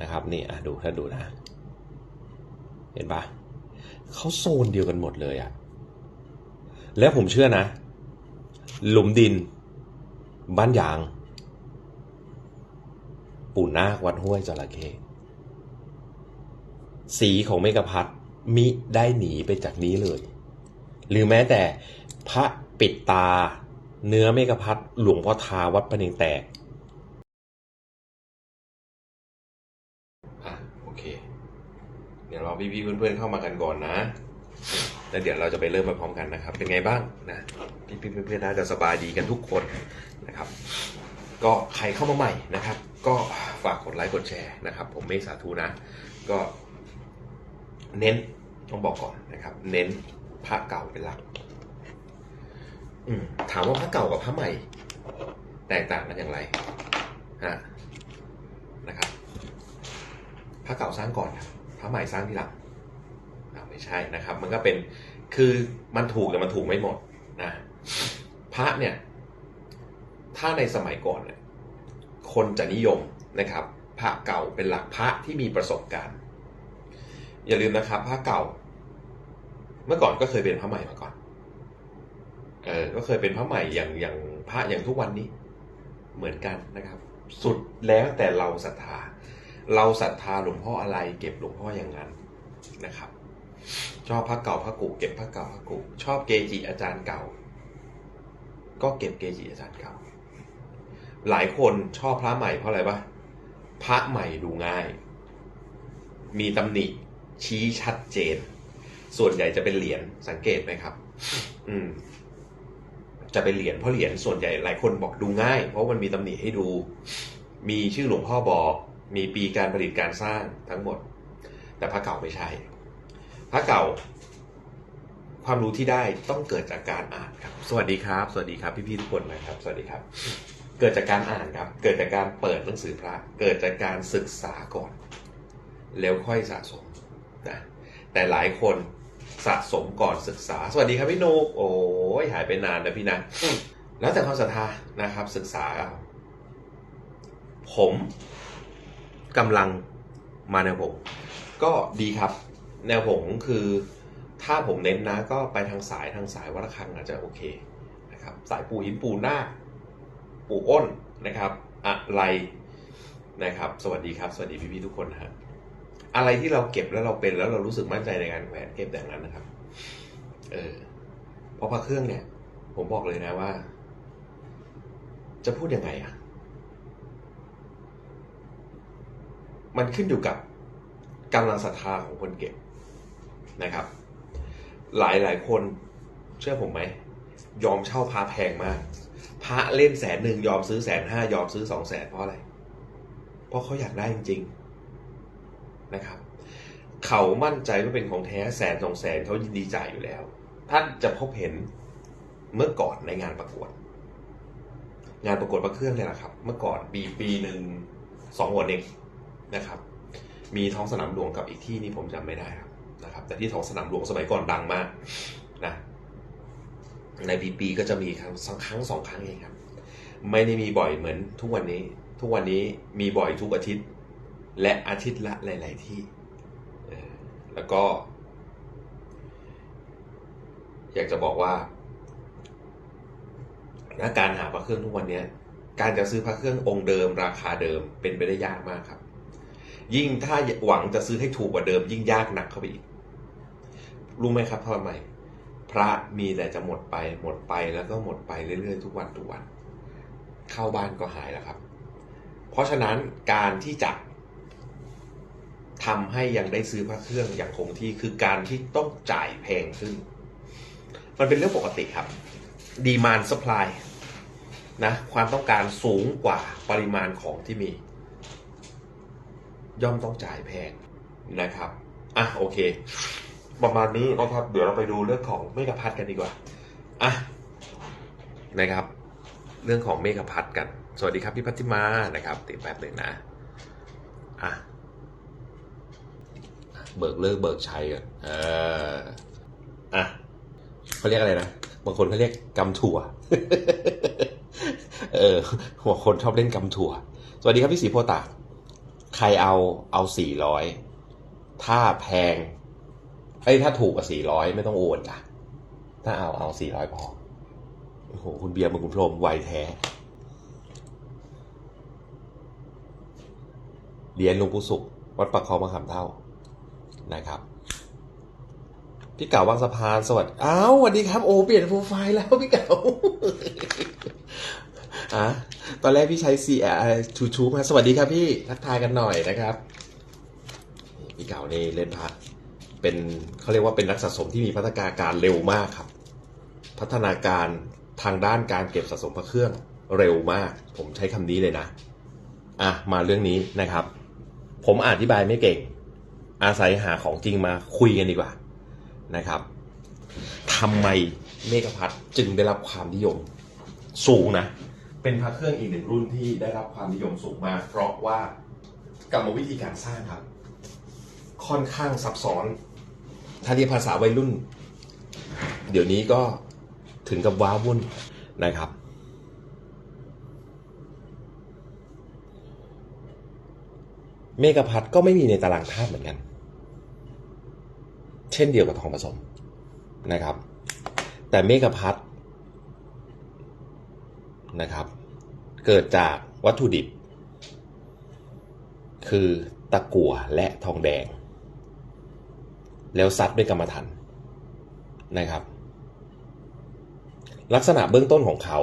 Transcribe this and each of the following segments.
นะครับ นี่อะดูถ้าดูนะ เห็นปะเขาโซนเดียวกันหมดเลยอะแล้วผมเชื่อนะ หลุมดิน บ้านยาง ปู่นาควัดห้วยจระเข้สีของเมกะพัทมิได้หนีไปจากนี้เลย หรือแม้แต่พระปิดตา เนื้อเมกะพัทหลวงพ่อทาวัดประเนงแตก อะโอเค เดี๋ยวรอพี่ๆเพื่อนๆเข้ามากันก่อนนะ แล้วเดี๋ยวเราจะไปเริ่มไปพร้อมกันนะครับ เป็นไงบ้างนะพี่ๆเพื่อนๆน่าจะสบายดีกันทุกคนนะครับ ก็ใครเข้ามาใหม่นะครับ ก็ฝากกดไลค์กดแชร์นะครับ ผมเมฆสาธุนะ ก็เน้นต้องบอกก่อนนะครับ เน้นพระเก่าเป็นหลักอืมถามว่าพระเก่ากับพระใหม่ แตกต่างกันอย่างไรฮะ พระเก่าสร้างก่อนครับพระใหม่สร้างทีหลังไม่ใช่นะครับ มันก็เป็นคือมันถูกแต่มันถูกไม่หมดนะพระเนี่ย ถ้าในสมัยก่อนเนี่ยคนจะนิยมนะครับ พระเก่าเป็นหลักพระที่มีประสบการณ์ อย่าลืมนะครับพระเก่า เมื่อก่อนก็เคยเป็นพระใหม่มาก่อนเออก็เคยเป็นพระใหม่อย่างอย่างพระอย่างทุกวันนี้เหมือนกันนะครับ สุดแล้วแต่เราศรัทธา เราศรัทธาหลวงพ่ออะไร เก็บหลวงพ่ออย่างนั้นนะครับ ชอบพระเก่าพระกุเก็บพระเก่าพระกุชอบเกจิอาจารย์เก่า ก็เก็บเกจิอาจารย์เก่า หลายคนชอบพระใหม่เพราะอะไรปะพระใหม่ดูง่าย มีตำหนิชี้ชัดเจน ส่วนใหญ่จะเป็นเหรียญสังเกตไหมครับ อืม จะเป็นเหรียญเพราะเหรียญส่วนใหญ่หลายคนบอกดูง่าย เพราะมันมีตำหนิให้ดู มีชื่อหลวงพ่อบอก มีปีการผลิตการสร้างทั้งหมด แต่พระเก่าไม่ใช่พระเก่า ความรู้ที่ได้ต้องเกิดจากการอ่านครับ สวัสดีครับ สวัสดีครับพี่ๆทุกคนนะครับ สวัสดีครับ เกิดจากการอ่านครับ เกิดจากการเปิดหนังสือพระ เกิดจากการศึกษาก่อน แล้วค่อยสะสมนะแต่หลายคนสะสมก่อนศึกษา สวัสดีครับพี่นุกโอ้ยหายไปนานนะพี่นะแล้วแต่ความศรัทธานะครับ ศึกษาเอาผม กำลังมาแนวผมก็ดีครับ แนวผมคือถ้าผมเน้นนะก็ไปทางสายทางสายวัดระฆังอาจจะโอเคนะครับสายปูหินปู่นาปูอ้นนะครับ อะไรนะครับ สวัสดีครับ สวัสดีพี่ๆทุกคนนะครับอะไรที่เราเก็บแล้วเราเป็นแล้วเรารู้สึกมั่นใจในการแขวนเก็บอย่างนั้นนะครับ เออเพราะพระเครื่องเนี่ย ผมบอกเลยนะว่า จะพูดยังไงอะ มันขึ้นอยู่กับกำลังศรัทธาของคนเก็บนะครับ หลายหลายคนเชื่อผมไหม ยอมเช่าพระแพงมาก พระเล่นแสนหนึ่งยอมซื้อแสนห้ายอมซื้อสองแสนเพราะอะไร เพราะเขาอยากได้จริงๆนะครับ เขามั่นใจว่าเป็นของแท้แสนสองแสนเขายินดีจ่ายอยู่แล้ว ท่านจะพบเห็นเมื่อก่อนในงานประกวด งานประกวดพระเครื่องเนี่ยแหละครับ เมื่อก่อนปีปีหนึ่งสองหัวเอง นะครับ มีท้องสนามหลวงกับอีกที่นี่ผมจำไม่ได้ครับนะครับ แต่ที่ท้องสนามหลวงสมัยก่อนดังมากนะในปีปีก็จะมีครั้งสองครั้งสองครั้งเองครับ ไม่ได้มีบ่อยเหมือนทุกวันนี้ ทุกวันนี้มีบ่อยทุกอาทิตย์ และอาทิตย์ละหลาย ๆ ที่แล้วก็ อยากจะบอกว่าการหาพระเครื่องทุกวันนี้ การจะซื้อพระเครื่ององค์เดิม ราคาเดิมเป็นไปได้ยากมากครับ ยิ่งถ้าหวังจะซื้อให้ถูกกว่าเดิม ยิ่งยากหนักเข้าไปอีก รู้ไหมครับทำไมพระมีแต่จะหมดไป หมดไปแล้วก็หมดไปเรื่อยๆ ทุกวันทุกวัน เข้าบ้านก็หายแล้วครับ เพราะฉะนั้นการที่จะทำให้ยังได้ซื้อพระเครื่องอย่างคงที่คือการที่ต้องจ่ายแพงขึ้น มันเป็นเรื่องปกติครับ ดีมานสป라이นะความต้องการสูงกว่าปริมาณของที่มี ย่อมต้องจ่ายแพงนะครับอะโอเค ประมาณนี้นะครับ เดี๋ยวเราไปดูเรื่องของเมกะพัทกันดีกว่าอะนะครับ เรื่องของเมกะพัทกัน สวัสดีครับพี่พัทธิมานะครับติดแป๊บหนึ่งนะอะเบิกเลิกเบิกชัยก่อนเอออะเขาเรียกอะไรนะบางคนเขาเรียกกำถั่ว เออหัวคนชอบเล่นกำถั่ว สวัสดีครับพี่สีโพตาก ใครเอาเอาสี่ร้อยถ้าแพงเอ้ถ้าถูกกว่าสี่ร้อยไม่ต้องโอนจ้ะถ้าเอาเอาสี่ร้อยพอโอ้โหคุณเบียร์มึงคุณพรมไวแท้ เรียญหลวงปู่สุข วัดประคองมะขามเท่านะครับพี่เก่าวังสะพานสวัสดี อ้าวสวัสดีครับ โอ้ เปลี่ยนโปรไฟล์แล้วพี่เก่า อะตอนแรกพี่ใช้ C ชูชูมาสวัสดีครับพี่ทักทายกันหน่อยนะครับพี่เก่านี่เล่นพัดเป็นเขาเรียกว่าเป็นนักสะสมที่มีพัฒนาการเร็วมากครับ พัฒนาการทางด้านการเก็บสะสมพระเครื่องเร็วมาก ผมใช้คำนี้เลยนะอะมาเรื่องนี้นะครับ ผมอธิบายไม่เก่ง อาศัยหาของจริงมาคุยกันดีกว่านะครับทำไมเมกะพัทจึงได้รับความนิยมสูงนะ เป็นพระเครื่องอีกหนึ่งรุ่นที่ได้รับความนิยมสูงมาก เพราะว่ากรรมวิธีการสร้างครับ ค่อนข้างซับซ้อน ถ้าเรียกภาษาวัยรุ่น เดี๋ยวนี้ก็ถึงกับว้าวุ่นนะครับ เมกะพัทก็ไม่มีในตารางธาตุเหมือนกัน เช่นเดียวกับทองผสมนะครับ แต่เมกะพัท นะครับ เกิดจากวัตถุดิบ คือตะกั่วและทองแดง แล้วซัดด้วยกรรมฐานนะครับ ลักษณะเบื้องต้นของเขา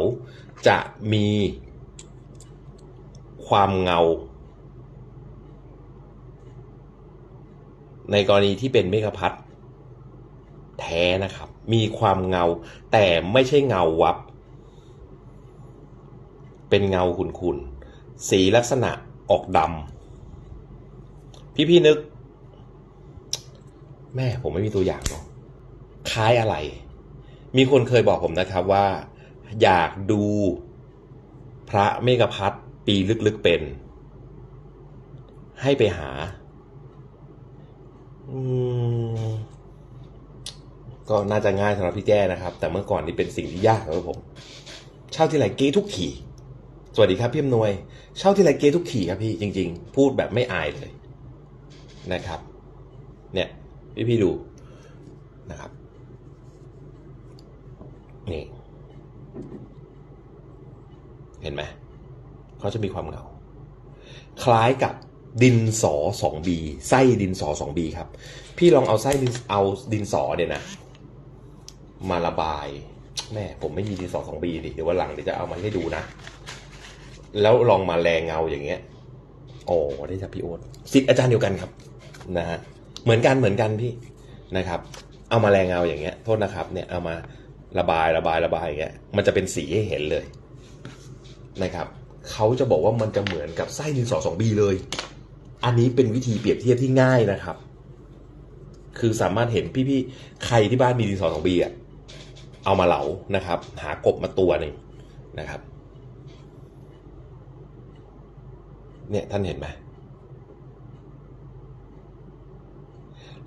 จะมีความเงา ในกรณีที่เป็นเมฆพัทแท้นะครับ มีความเงาแต่ไม่ใช่เงาวับ เป็นเงาขุ่นๆ สีลักษณะออกดำ พี่ๆนึก แม่ผมไม่มีตัวอย่างเนาะคล้ายอะไร มีคนเคยบอกผมนะครับว่า อยากดูพระเมฆพัทปีลึกๆเป็น ให้ไปหา ก็น่าจะง่ายสำหรับพี่แจ้นะครับ แต่เมื่อก่อนนี่เป็นสิ่งที่ยากสำหรับผม เช่าที่ไรเก้ทุกขี่ สวัสดีครับพี่อำนวย เช่าที่ไรเกทุกขี่ครับพี่จริง ๆ พูดแบบไม่อายเลยนะครับ เนี่ยพี่พี่ๆดูนะครับนี่เห็นไหมเขาจะมีความเงา คล้ายกับดินสอ 2B ไส้ดินสอ 2B ครับ พี่ลองเอาไส้ดินเอาดินสอเนี่ยนะ มาระบายแม่ผมไม่มีดินสอ 2B ดิเดี๋ยววันหลังเดี๋ยวจะเอามาให้ดูนะ แล้วลองมาแรงเงาอย่างเงี้ยโอ้ได้จากพี่โอ๊ตสิทธิ์อาจารย์เดียวกันครับนะฮะเหมือนกันเหมือนกันพี่นะครับ เอามาแรงเงาอย่างเงี้ยโทษนะครับเนี่ยเอามาระบายระบายระบายอย่างเงี้ยมันจะเป็นสีให้เห็นเลยนะครับเขาจะบอกว่ามันจะเหมือนกับไส้ดินสอ 2B เลย อันนี้เป็นวิธีเปรียบเทียบที่ง่ายนะครับ คือสามารถเห็นพี่ๆใครที่บ้านมีดินสอ 2B อะเอามาเหลานะครับ หากบมาตัวหนึ่งนะครับ เนี่ยท่านเห็นไหม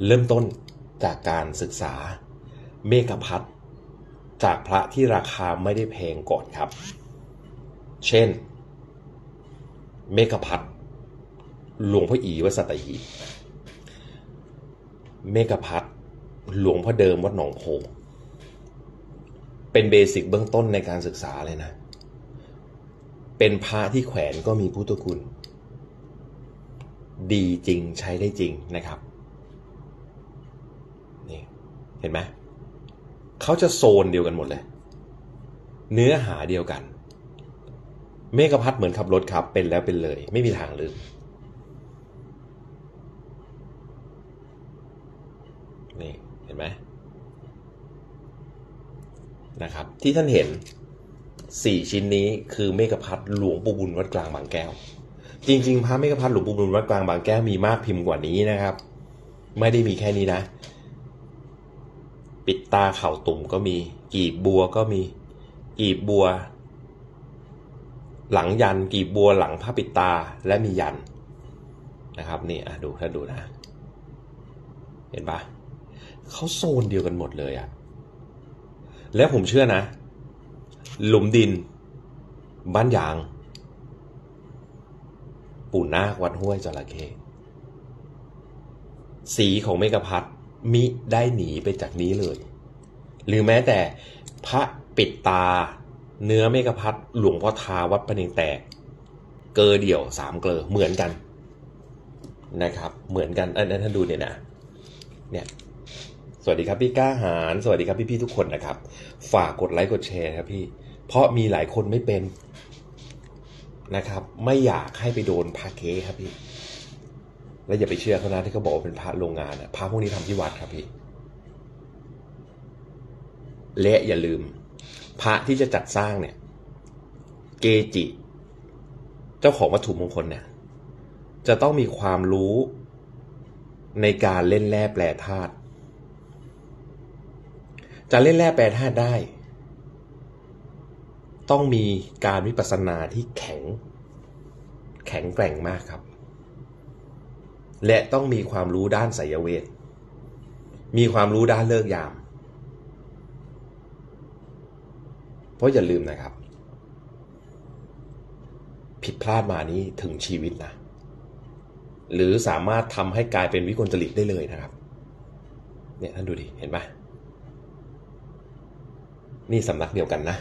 เริ่มต้นจากการศึกษาเมฆพัทจากพระที่ราคาไม่ได้แพงก่อนครับ เช่น เมฆพัทหลวงพ่ออีวัดสัตหีบเมฆพัทหลวงพ่อเดิมวัดหนองโพเป็นเบสิกเบื้องต้นในการศึกษาเลยนะ เป็นพระที่แขวนก็มีพุทธคุณ ดีจริงใช้ได้จริงนะครับนี่เห็นไหมเขาจะโซนเดียวกันหมดเลย เนื้อหาเดียวกัน เมฆพัฒน์เหมือนขับรถครับเป็นแล้วเป็นเลย ไม่มีทางลืมนี่เห็นไหมนะครับ ที่ท่านเห็นสี่ชิ้นนี้คือเมฆพัฒน์หลวงปู่บุญวัดกลางบางแก้ว จริง ๆ พระเมฆพัฒน์หลวงปู่บุญวัดกลางบางแก้วมีมากพิมพ์กว่านี้นะครับ ไม่ได้มีแค่นี้นะ ปิดตาเข่าตุ่มก็มี กีบบัวก็มี กีบบัว หลังยัน กีบบัวหลังผ้าปิดตาและมียันนะครับนี่อะดูถ้าดูนะ เห็นปะเขาโซนเดียวกันหมดเลยอะแล้วผมเชื่อนะ หลุมดิน บ้านยาง ปู่นาควัดห้วยจระเข้สีของเมกะพัดมิได้หนีไปจากนี้เลย หรือแม้แต่พระปิดตา เนื้อเมกะพัดหลวงพ่อทาวัดปะเนงแตก เกอเดี่ยวสามเกลอเหมือนกันนะครับ เหมือนกันอันนั้นท่านดูเนี่ยนะเนี่ยสวัสดีครับพี่ก้าหาร สวัสดีครับพี่ๆทุกคนนะครับ ฝากกดไลค์กดแชร์ครับพี่ เพราะมีหลายคนไม่เป็น นะครับ ไม่อยากให้ไปโดนพาเคครับพี่ แล้วอย่าไปเชื่อเขานะที่เขาบอกว่าเป็นพระโรงงานอะพระพวกนี้ทำที่วัดครับพี่และอย่าลืม พระที่จะจัดสร้างเนี่ย เกจิ เจ้าของวัตถุมงคลเนี่ย จะต้องมีความรู้ในการเล่นแร่แปรธาตุจะเล่นแร่แปรธาตุได้ ต้องมีการวิปัสสนาที่แข็ง แข็งแกร่งมากครับ และต้องมีความรู้ด้านไสยเวทมีความรู้ด้านเลิกยาม เพราะอย่าลืมนะครับ ผิดพลาดมานี้ถึงชีวิตนะ หรือสามารถทำให้กลายเป็นวิกลจริตได้เลยนะครับ เนี่ยท่านดูดิ เห็นไหมนี่สำนักเดียวกันนะ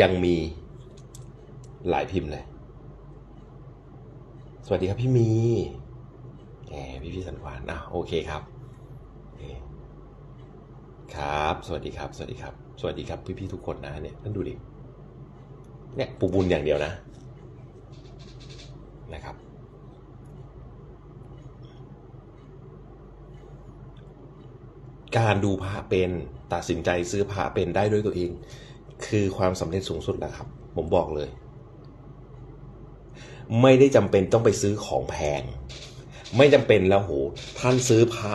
ยังมีหลายพิมพ์เลย สวัสดีครับพี่มีแหมพี่พี่สันขวานอะโอเคครับโอเครับ สวัสดีครับ สวัสดีครับ สวัสดีครับพี่พี่ทุกคนนะเนี่ยท่านดูดิ เนี่ยปูบุญอย่างเดียวนะ นะครับ การดูพระเป็นตัดสินใจซื้อพระเป็นได้ด้วยตัวเอง คือความสำเร็จสูงสุดแล้วครับ ผมบอกเลย ไม่ได้จำเป็นต้องไปซื้อของแพง ไม่จำเป็นแล้วโห ท่านซื้อพระ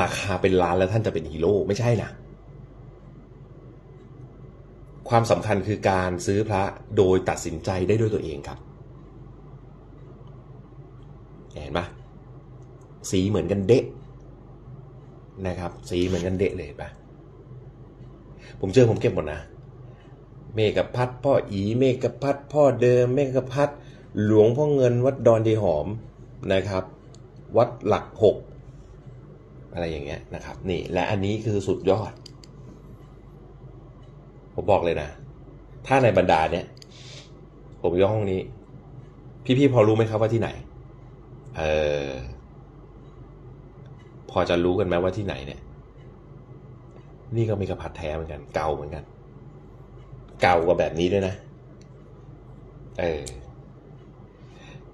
ราคาเป็นล้านแล้วท่านจะเป็นฮีโร่ไม่ใช่นะความสำคัญคือการซื้อพระโดยตัดสินใจได้ด้วยตัวเองครับ เห็นปะสีเหมือนกันเดะนะครับ สีเหมือนกันเดะเลยปะผมเจอผมเก็บหมดนะ เมกะพัดพ่ออีเมกะพัดพ่อเดิมเมกะพัดหลวงพ่อเงินวัดดอนดีหอมนะครับ วัดหลักหกอะไรอย่างเงี้ยนะครับนี่และอันนี้คือสุดยอด ผมบอกเลยนะ ถ้าในบรรดาเนี้ยผมยกห้องนี้ พี่ๆพอรู้ไหมครับว่าที่ไหน เออพอจะรู้กันไหมว่าที่ไหนเนี่ย นี่ก็มีกระพัดแท้เหมือนกัน เก่าเหมือนกัน เก่ากว่าแบบนี้ด้วยนะ เออ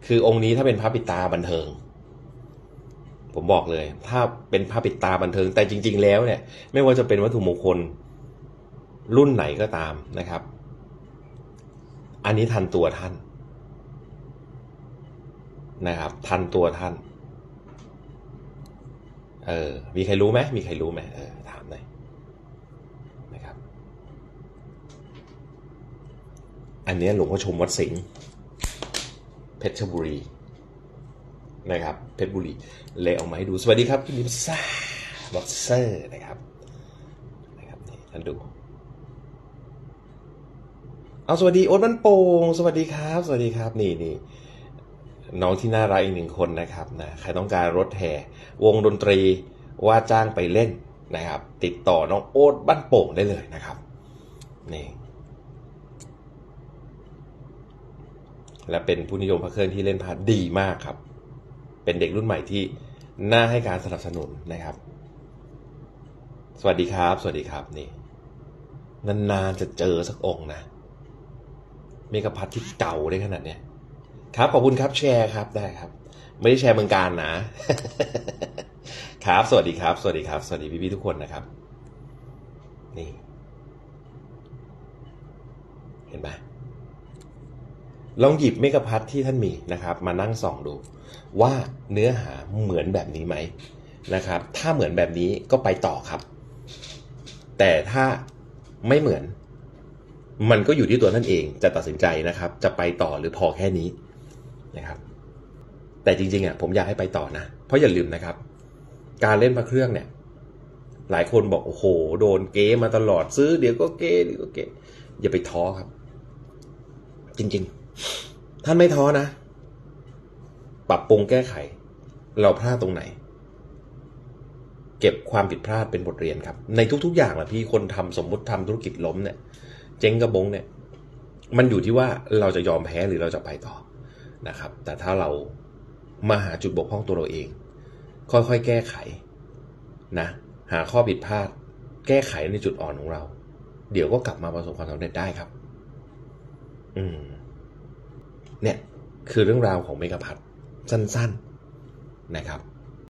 คือองค์นี้ถ้าเป็นพระปิตาบันเทิง ผมบอกเลย ถ้าเป็นพระปิตาบันเทิง แต่จริง ๆ แล้วเนี่ย ไม่ว่าจะเป็นวัตถุมงคลรุ่นไหนก็ตามนะครับ อันนี้ทันตัวท่านนะครับ ทันตัวท่าน เออ มีใครรู้ไหมมีใครรู้ไหมเออ ถามหน่อยนะครับ อันนี้หลวงพ่อชมวัดสิงห์เพชรบุรีนะครับเพชรบุรีเลยเอามาให้ดูสวัสดีครับคุณลิมซ่าบ็อกเซอร์นะครับนะครับนี่ท่านดูเอาสวัสดีโอ๊ตบ้นโป่งสวัสดีครับ สวัสดีครับนี่นี่น้องที่น่ารักอีกหนึ่งคนนะครับนะใครต้องการรถแห่วงดนตรีว่าจ้างไปเล่นนะครับ ติดต่อน้องโอ๊ตบ้านโป่งได้เลยนะครับนี่ และเป็นผู้นิยมพระเครื่องที่เล่นพาดีมากครับ เป็นเด็กรุ่นใหม่ที่น่าให้การสนับสนุนนะครับ สวัสดีครับ สวัสดีครับนี่นานๆจะเจอสักองค์นะเมกะพัทที่เก่าได้ขนาดเนี้ยครับขอบคุณครับแชร์ครับได้ครับ ไม่ได้แชร์เมืองการนะครับ สวัสดีครับ สวัสดีครับ สวัสดีพี่ๆทุกคนนะครับ นี่ เห็นไหม ลองหยิบเมกะพัทที่ท่านมีนะครับ มานั่งส่องดู ว่าเนื้อหาเหมือนแบบนี้ไหมนะครับ ถ้าเหมือนแบบนี้ก็ไปต่อครับ แต่ถ้าไม่เหมือน มันก็อยู่ที่ตัวท่านเองจะตัดสินใจนะครับ จะไปต่อหรือพอแค่นี้นะครับ แต่จริงๆอะผมอยากให้ไปต่อนะ เพราะอย่าลืมนะครับ การเล่นพระเครื่องเนี่ย หลายคนบอกโอ้โห โดนเกมมาตลอดซื้อเดี๋ยวก็เกเดี๋ยวก็เกอย่าไปท้อครับ จริง ท่านไม่ท้อนะ ปรับปรุงแก้ไข เราพลาดตรงไหน เก็บความผิดพลาดเป็นบทเรียนครับ ในทุก ๆ อย่างแหละพี่คนทำสมมุติทำธุรกิจล้มเนี่ย เจ๊งกระบงเนี่ย มันอยู่ที่ว่าเราจะยอมแพ้หรือเราจะไปต่อนะครับ แต่ถ้าเรามาหาจุดบกพร่องตัวเราเอง ค่อยๆ แก้ไขนะ หาข้อผิดพลาด แก้ไขในจุดอ่อนของเรา เดี๋ยวก็กลับมาประสบความสำเร็จได้ครับ อืม เนี่ยคือเรื่องราวของเมกะพัทสั้นๆนะครับ